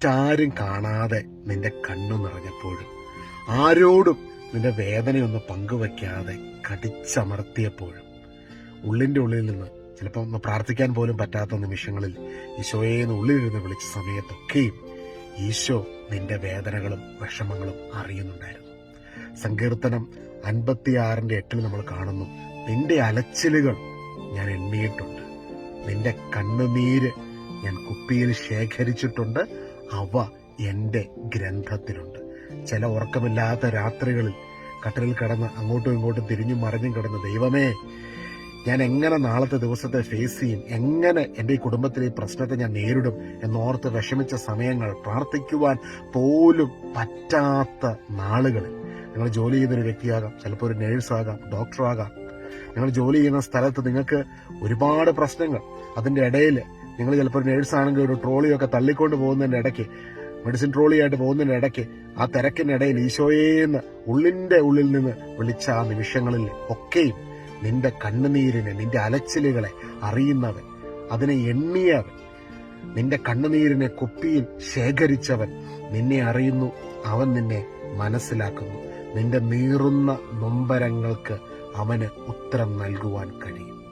മറ്റാരും കാണാതെ നിന്റെ കണ്ണു നിറഞ്ഞപ്പോഴും ആരോടും നിന്റെ വേദനയൊന്ന് പങ്കുവെക്കാതെ കടിച്ചമർത്തിയപ്പോഴും ഉള്ളിന്റെ ഉള്ളിൽ നിന്ന് ചിലപ്പോൾ ഒന്ന് പ്രാർത്ഥിക്കാൻ പോലും പറ്റാത്ത നിമിഷങ്ങളിൽ ഈശോയെന്ന് ഉള്ളിലിരുന്ന് വിളിച്ച സമയത്തൊക്കെയും ഈശോ നിന്റെ വേദനകളും വിഷമങ്ങളും അറിയുന്നുണ്ടായിരുന്നു. സങ്കീർത്തനം അൻപത്തിയാറിന്റെ എട്ടിൽ നമ്മൾ കാണുന്നു നിന്റെ അലച്ചിലുകൾ ഞാൻ എണ്ണിയിട്ടുണ്ട്. നിന്റെ കണ്ണുനീര് ഞാൻ കുപ്പിയിൽ ശേഖരിച്ചിട്ടുണ്ട്. അവ എന്റെ ഗ്രന്ഥത്തിലുണ്ട്. ചില ഉറക്കമില്ലാത്ത രാത്രികളിൽ കട്ടലിൽ കിടന്ന് അങ്ങോട്ടും ഇങ്ങോട്ടും തിരിഞ്ഞും മറിഞ്ഞും കിടന്ന് ദൈവമേ ഞാൻ എങ്ങനെ നാളത്തെ ദിവസത്തെ ഫേസ് ചെയ്യും? എങ്ങനെ എന്റെ ഈ കുടുംബത്തിലെ ഈ പ്രശ്നത്തെ ഞാൻ നേരിടും? എന്നോർത്ത് വിഷമിച്ച സമയങ്ങൾ പ്രാർത്ഥിക്കുവാൻ പോലും പറ്റാത്ത നാളുകളിൽ. നിങ്ങൾ ജോലി ചെയ്യുന്നൊരു വ്യക്തിയാകാം ചിലപ്പോൾ ഒരു നേഴ്സാകാം ഡോക്ടറാകാം. നിങ്ങൾ ജോലി ചെയ്യുന്ന സ്ഥലത്ത് നിങ്ങൾക്ക് ഒരുപാട് പ്രശ്നങ്ങൾ. അതിന്റെ ഇടയിൽ നിങ്ങൾ ചിലപ്പോൾ നേഴ്സ് നേഴ്സാണെങ്കിൽ ഒരു ട്രോളിയൊക്കെ തള്ളിക്കൊണ്ട് പോകുന്നതിന്റെ ഇടയ്ക്ക് മെഡിസിൻ ട്രോളിയായിട്ട് പോകുന്നതിന്റെ ഇടയ്ക്ക് ആ തിരക്കിനിടയിൽ ഈശോയേന്ന് ഉള്ളിന്റെ ഉള്ളിൽ നിന്ന് വിളിച്ച ആ നിമിഷങ്ങളിൽ ഒക്കെയും നിന്റെ കണ്ണുനീരിനെ നിന്റെ അലച്ചിലുകളെ അറിയുന്നവൻ അതിനെ എണ്ണിയവൻ നിന്റെ കണ്ണുനീരിനെ കുപ്പിയിൽ ശേഖരിച്ചവൻ നിന്നെ അറിയുന്നു അവൻ നിന്നെ മനസ്സിലാക്കുന്നു. നിന്റെ നീറുന്ന നൊമ്പരങ്ങൾക്ക് അവന് ഉത്തരം നൽകുവാൻ കഴിയും.